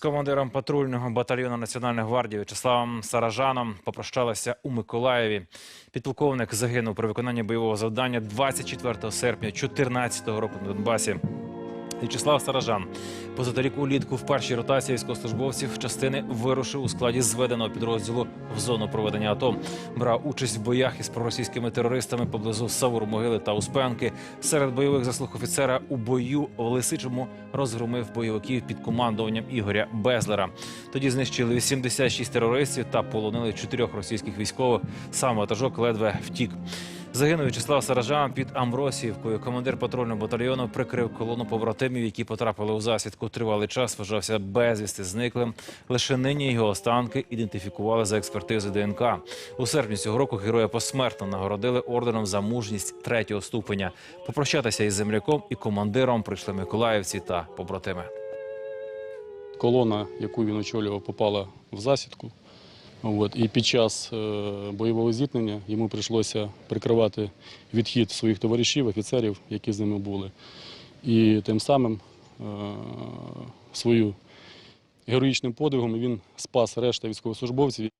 командиром патрульного батальйону Національної гвардії В'ячеславом Саражаном попрощалася у Миколаєві. Підполковник загинув при виконанні бойового завдання 24 серпня 2014 року на Донбасі. В'ячеслав Саражан позаторік улітку в першій ротації військовослужбовців частини вирушив у складі зведеного підрозділу в зону проведення АТО. Брав участь в боях із проросійськими терористами поблизу Савур-Могили та Успенки. Серед бойових заслуг офіцера у бою в Лисичому розгромив бойовиків під командуванням Ігоря Безлера. Тоді знищили 86 терористів та полонили чотирьох російських військових. Сам ватажок ледве втік. Загинув В'ячеслав Саражан під Амбросіївкою. Командир патрульного батальйону прикрив колону побратимів, які потрапили у засідку. Тривалий час вважався безвісти зниклим. Лише нині його останки ідентифікували за експертизи ДНК. У серпні цього року героя посмертно нагородили орденом за мужність третього ступеня. Попрощатися із земляком і командиром прийшли миколаївці та побратими. колона, яку він очолював, попала в засідку. От, і під час е, бойового зіткнення йому прийшлося прикривати відхід своїх товаришів, офіцерів, які з ними були. І тим самим е, свою героїчним подвигом він спас решта військовослужбовців.